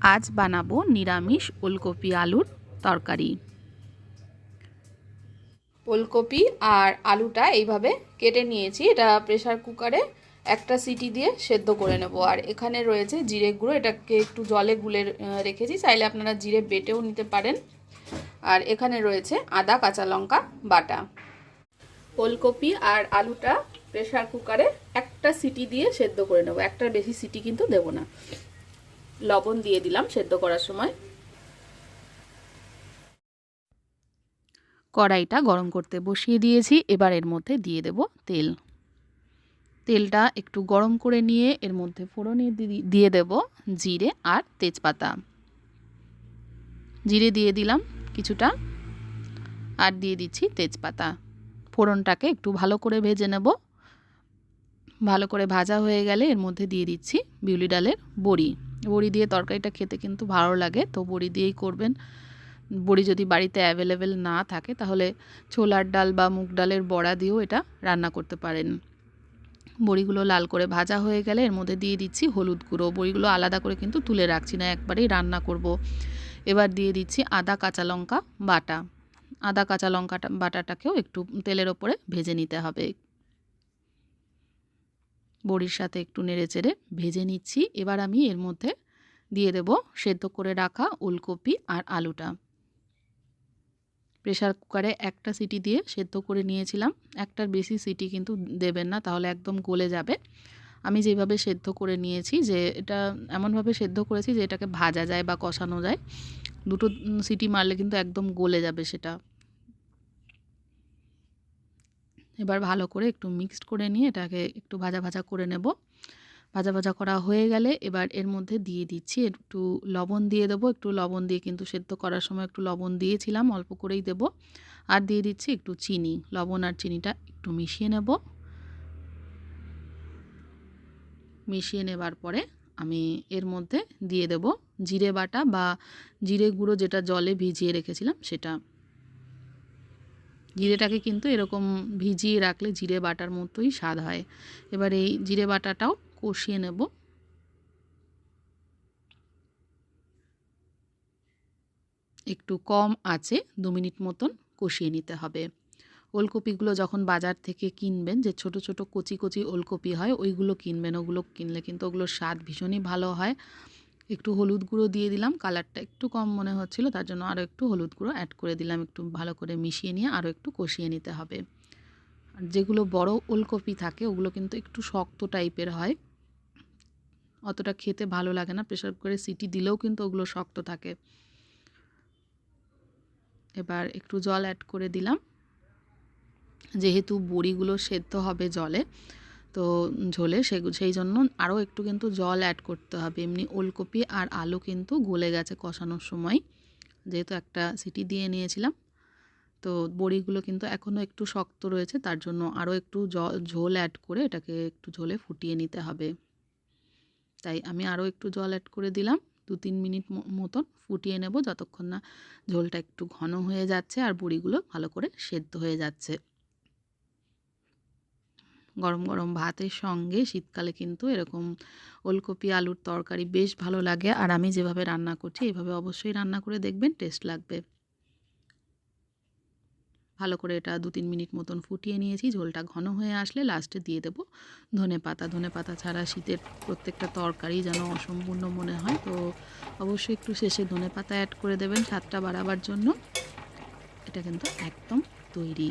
আজ বানাবো নিরামিষ ওলকপি আলুর তরকারি। ওলকপি আর আলুটা এইভাবে কেটে নিয়েছি। এটা প্রেসার কুকারে একটা সিটি দিয়ে সেদ্ধ করে নেব। আর এখানে রয়েছে জিরে গুঁড়ো। এটাকে একটু জলে গুলে রেখেছি। চাইলে আপনারা জিরে বেটেও নিতে পারেন। আর এখানে রয়েছে আদা, কাঁচা লঙ্কা, বাটা। ওলকপি আর আলুটা প্রেসার কুকারে একটা সিটি দিয়ে সেদ্ধ করে নেব। একটার বেশি সিটি কিন্তু দেব না। লবণ দিয়ে দিলাম সেদ্ধ করার সময়। কড়াইটা গরম করতে বসিয়ে দিয়েছি, এবার এর মধ্যে দিয়ে দেব তেল। তেলটা একটু গরম করে নিয়ে এর মধ্যে ফোড়নে দিয়ে দেব জিরে আর তেজপাতা। জিরে দিয়ে দিলাম কিছুটা আর দিয়ে দিচ্ছি তেজপাতা। ফোড়নটাকে একটু ভালো করে ভেজে নেব। ভালো করে ভাজা হয়ে গেলে এর মধ্যে দিয়ে দিচ্ছি বিউলি ডালের বড়ি। বড়ি দিয়ে তরকারিটা খেতে কিন্তু ভালো লাগে, তো বড়ি দিয়েই করবেন। বড়ি যদি বাড়িতে অ্যাভেলেবেল না থাকে, তাহলে ছোলার ডাল বা মুগ ডালের বড়া দিয়েও এটা রান্না করতে পারেন। বড়িগুলো লাল করে ভাজা হয়ে গেলে এর মধ্যে দিয়ে দিচ্ছি হলুদ গুঁড়ো। বড়িগুলো আলাদা করে কিন্তু তুলে রাখছি না, একবারেই রান্না করব। এবার দিয়ে দিচ্ছি আদা কাঁচা লঙ্কা বাটা। আদা কাঁচা লঙ্কাটা বাটাটাকেও একটু তেলের ওপরে ভেজে নিতে হবে। বড়ির সাথে একটু নেড়ে চেড়ে ভেজে নিচ্ছি। এবার আমি এর মধ্যে দিয়ে দেব সেদ্ধ করে রাখা ওলকপি আর আলুটা। প্রেসার কুকারে একটা সিটি দিয়ে সেদ্ধ করে নিয়েছিলাম। একটার বেশি সিটি কিন্তু দেবেন না, তাহলে একদম গলে যাবে। আমি যেভাবে সেদ্ধ করে নিয়েছি যে এটা এমনভাবে সেদ্ধ করেছি যে এটাকে ভাজা যায় বা কষানো যায়। দুটো সিটি মারলে কিন্তু একদম গলে যাবে সেটা। এবার ভালো করে একটু মিক্সড করে নিয়ে এটাকে একটু ভাজা ভাজা করে নেব। ভাজা ভাজা করা হয়ে গেলে এবার এর মধ্যে দিয়ে দিচ্ছি একটু লবণ দিয়ে দেবো। একটু লবণ দিয়ে কিন্তু সেদ্ধ করার সময় একটু লবণ দিয়েছিলাম, অল্প করেই দেব। আর দিয়ে দিচ্ছি একটু চিনি, লবণ আর চিনিটা একটু মিশিয়ে নেব। মিশিয়ে নেবার পরে আমি এর মধ্যে দিয়ে দেব জিরে বাটা বা জিরে গুঁড়ো যেটা জলে ভিজিয়ে রেখেছিলাম সেটা। জিরেটাকে কিন্তু এরকম ভিজিয়ে রাখলে জিরে বাটার মতোই স্বাদ হয়। এবার এই জিরে বাটাটাও কষিয়ে নেব। একটু কম আছে, দু মিনিট মতন কষিয়ে নিতে হবে। ওলকপিগুলো যখন বাজার থেকে কিনবেন, যে ছোট ছোট কচি কচি ওলকপি হয়, ওইগুলো কিনবেন। ওগুলো কিনলে কিন্তু ওগুলোর স্বাদ ভীষণই ভালো হয়। একটু হলুদ গুঁড়ো দিয়ে দিলাম, কালারটা একটু কম মনে হচ্ছিল, তার জন্য আরও একটু হলুদ গুঁড়ো অ্যাড করে দিলাম, একটু ভালো করে মিশিয়ে নিয়ে আরও একটু কষিয়ে নিতে হবে। আর যেগুলো বড় ওলকপি থাকে, ওগুলো কিন্তু একটু শক্ত টাইপের হয়। অতটা খেতে ভালো লাগে না প্রেশার কুকারে সিটি দিলেও কিন্তু ওগুলো শক্ত থাকে। এবার একটু জল অ্যাড করে দিলাম। যেহেতু বড়িগুলো সেদ্ধ হবে জলে তো ঝোলে সে সেই জন্য আরও একটু কিন্তু জল অ্যাড করতে হবে। এমনি ওলকপি আর আলু কিন্তু গলে গেছে কষানোর সময়। যেহেতু একটা সিটি দিয়ে নিয়েছিলাম। তো বড়িগুলো কিন্তু এখনও একটু শক্ত রয়েছে, তার জন্য আরও একটু জল ঝোল অ্যাড করে এটাকে একটু ঝোলে ফুটিয়ে নিতে হবে। তাই আমি আরও একটু জল অ্যাড করে দিলাম। দু তিন মিনিট মতন ফুটিয়ে নেব, যতক্ষণ না ঝোলটা একটু ঘন হয়ে যাচ্ছে আর বড়িগুলো ভালো করে সেদ্ধ হয়ে যাচ্ছে। গরম গরম ভাতের সঙ্গে শীতকালে কিন্তু এরকম ওলকপি, আলুর তরকারি বেশ ভালো লাগে। আর আমি যেভাবে রান্না করছি এইভাবে অবশ্যই রান্না করে দেখবেন, টেস্ট লাগবে। ভালো করে এটা দু তিন মিনিট মতন ফুটিয়ে নিয়েছি। ঝোলটা ঘন হয়ে আসলে লাস্টে দিয়ে দেবো ধনে পাতা। ধনে পাতা ছাড়া শীতের প্রত্যেকটা তরকারি যেন অসম্পূর্ণ মনে হয়। তো অবশ্যই একটু শেষে ধনে পাতা অ্যাড করে দেবেন, স্বাদটা বাড়াবার জন্য। এটা কিন্তু একদম তৈরি।